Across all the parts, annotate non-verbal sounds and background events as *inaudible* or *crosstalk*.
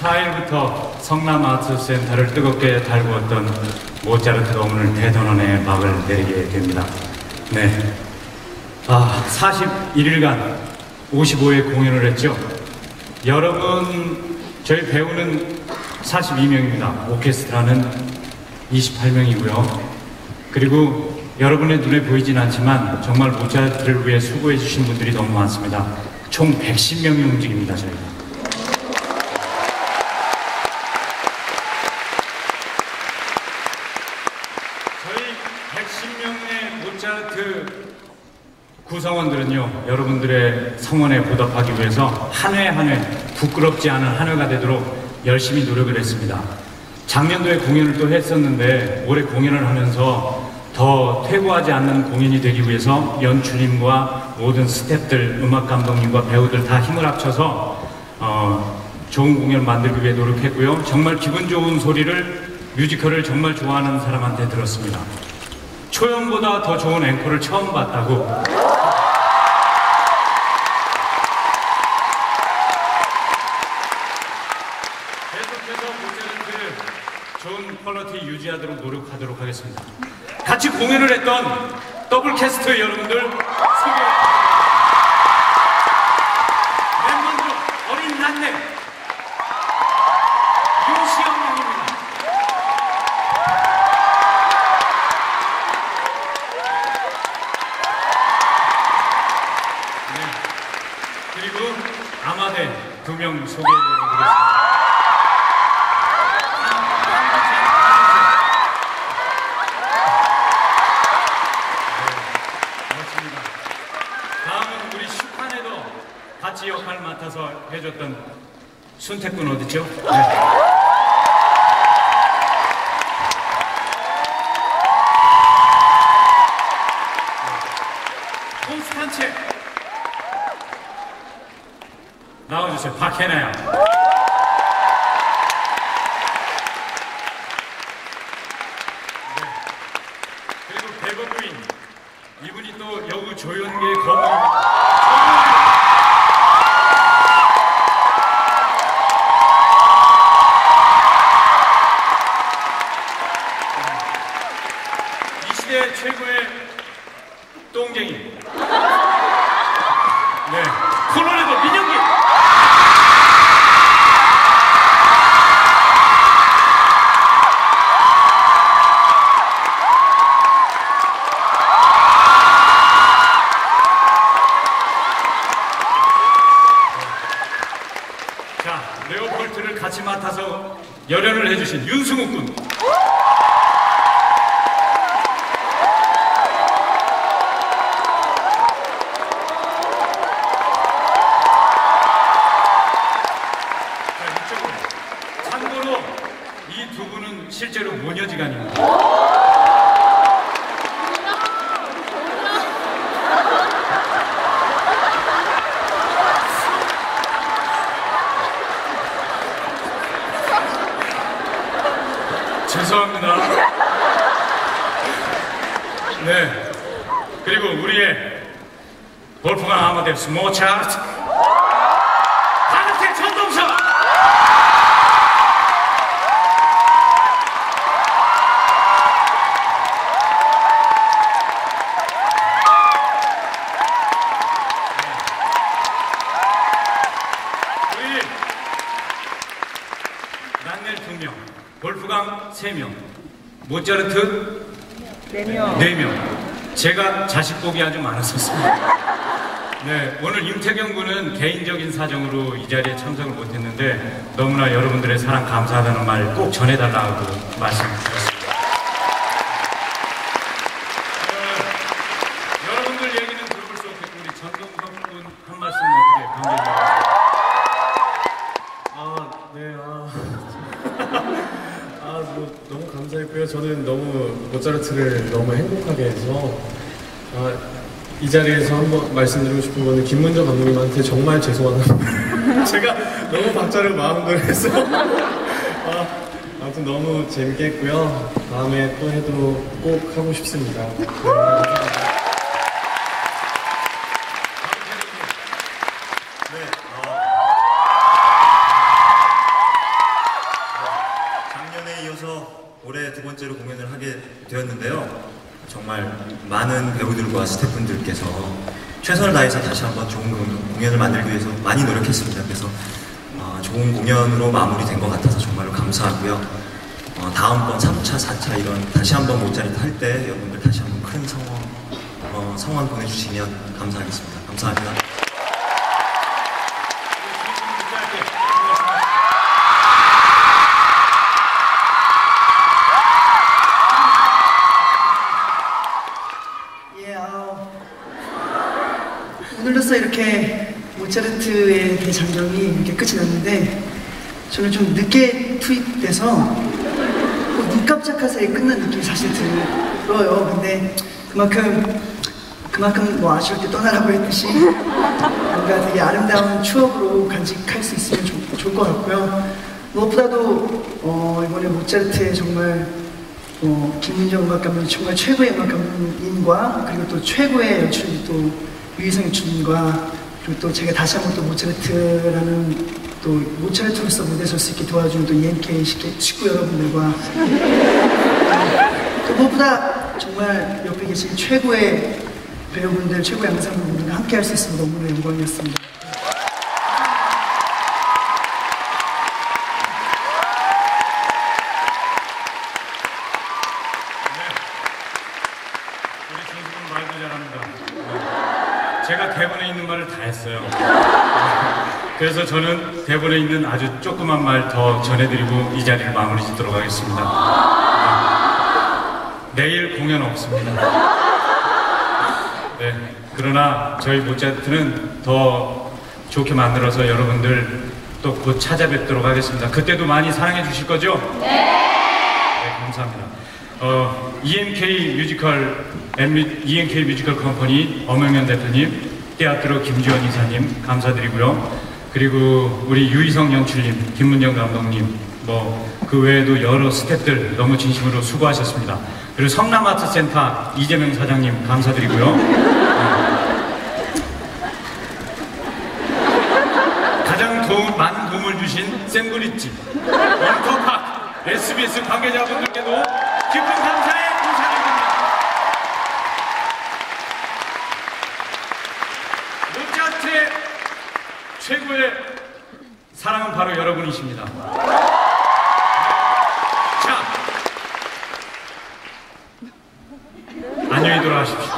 24일부터 성남 아트센터를 뜨겁게 달구었던 모차르트가 오늘 대전원에 막을 내리게 됩니다. 네. 아, 41일간 55회 공연을 했죠. 여러분, 저희 배우는 42명입니다. 오케스트라는 28명이고요. 그리고 여러분의 눈에 보이진 않지만 정말 모차르트를 위해 수고해 주신 분들이 너무 많습니다. 총 110명이 움직입니다, 저희가. 저희 110명의 모차르트 구성원들은요, 여러분들의 성원에 보답하기 위해서 한 회 한 회 부끄럽지 않은 한 회가 되도록 열심히 노력을 했습니다. 작년도에 공연을 또 했었는데 올해 공연을 하면서 더 퇴고하지 않는 공연이 되기 위해서 연출님과 모든 스태프들, 음악 감독님과 배우들 다 힘을 합쳐서 어, 좋은 공연을 만들기 위해 노력했고요. 정말 기분 좋은 소리를 뮤지컬을 정말 좋아하는 사람한테 들었습니다. 초연보다 더 좋은 앵콜을 처음 봤다고 계속해서 모차르트를 좋은 퀄리티 유지하도록 노력하도록 하겠습니다. 같이 공연을 했던 더블 캐스트 여러분들 그리고 아마대 두 명 소개해드리겠습니다. 같이 역할을 맡아서 해줬던 순택군 어디죠? 네. 나와주세요. 박해나요. 시대 최고의 똥쟁이. 네. 콜로라도 민영기. 열연을 해주신 윤승욱 군. 참고로 이 두 분은 실제로 모녀지간입니다. 죄송합니다. 네. 그리고 우리의 골프가 아마데우스 모차르트. 하늘색 전동석. 우리 난넬 두 명, 골프강 세 명, 모차르트 네 명. 네 명. 제가 자식 복이 아주 많았었습니다. 네, 오늘 임태경 군은 개인적인 사정으로 이 자리에 참석을 못했는데 너무나 여러분들의 사랑 감사하다는 말 꼭 전해달라고 말씀드렸습니다. 어, 여러분들 얘기는 들어볼 수 없겠고 우리 전동석 군한 말씀 어떻게 감사합니다. 아, 네, 아. 아, 뭐, 너무 감사했고요. 저는 너무 모차르트를 너무 행복하게 해서, 아, 이 자리에서 한번 말씀드리고 싶은 거는 김문정 감독님한테 정말 죄송하다. *laughs* 제가 너무 박자를 마음대로 해서. 아, 아무튼 너무 재밌게 했고요. 다음에 또 해도 꼭 하고 싶습니다. 네, 정말 많은 배우들과 스태프분들께서 최선을 다해서 다시 한번 좋은 공- 공연을 만들기 위해서 많이 노력했습니다. 그래서 어, 좋은 공연으로 마무리된 것 같아서 정말로 감사하고요. 어, 다음번 3차, 4차 이런 다시 한번 모짜리트 할때 여러분들 다시 한번 큰 성원, 어, 성원 보내주시면 감사하겠습니다. 감사합니다. 이렇게 모차르트의 대장정이 이렇게 끝이 났는데 저는 좀 늦게 투입돼서 뭐눈 깜짝할 사이에 끝난 느낌이 사실 들어요. 근데 그만큼 그만큼 뭐 아쉬울 때 떠나라고 했듯이 뭔가 되게 아름다운 추억으로 간직할 수 있으면 좋, 좋을 것 같고요. 무엇보다도 어, 이번에 모차르트의 정말 어, 김민정 음악 감독이 정말 최고의 음악 감독님과 그리고 또 최고의 연출이 또 유희성 연출님과 그리고 또 제가 다시 한번 또 모차르트라는 또 모차르트로서 무대 설수 있게 도와준 또 EMK 식구 여러분들과 또 무엇보다 정말 옆에 계신 최고의 배우분들, 최고의 양상분들과 함께 할 수 있어서 너무나 영광이었습니다. 우리 정수는 말도 잘합니다. 네. 제가 대본에 있는 말을 다 했어요. 그래서 저는 대본에 있는 아주 조그만 말 더 전해드리고 이 자리를 마무리 짓도록 하겠습니다. 네. 내일 공연 없습니다. 네. 그러나 저희 모차르트는 더 좋게 만들어서 여러분들 또 곧 찾아뵙도록 하겠습니다. 그때도 많이 사랑해 주실 거죠? 네, 감사합니다. 어, EMK 뮤지컬, EMK 뮤지컬 컴퍼니 엄영현 대표님, 떼아트로 김지원 이사님 감사드리고요. 그리고 우리 유희성 연출님, 김문정 감독님, 뭐 그 외에도 여러 스태프들 너무 진심으로 수고하셨습니다. 그리고 성남아트센터 이재명 사장님 감사드리고요. 가장 도움, 많은 도움을 주신 샌브리지, 원터팍, SBS 관계자분들께도 깊은 감사의 인사드립니다. 모차르트의 최고의 사랑은 바로 여러분이십니다. 자, 안녕히 돌아가십시오.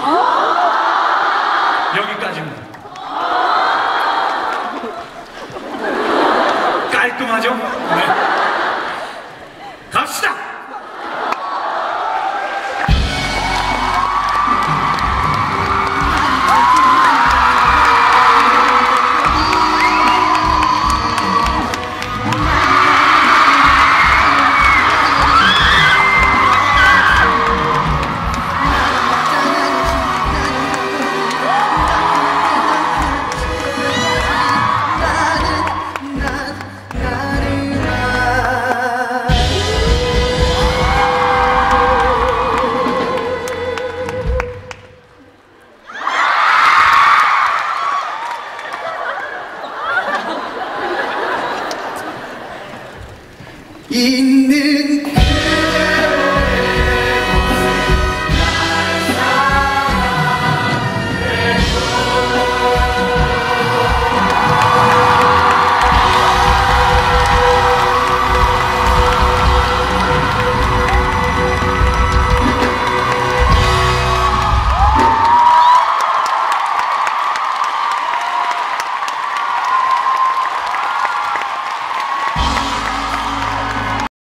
여기까지입니다. 因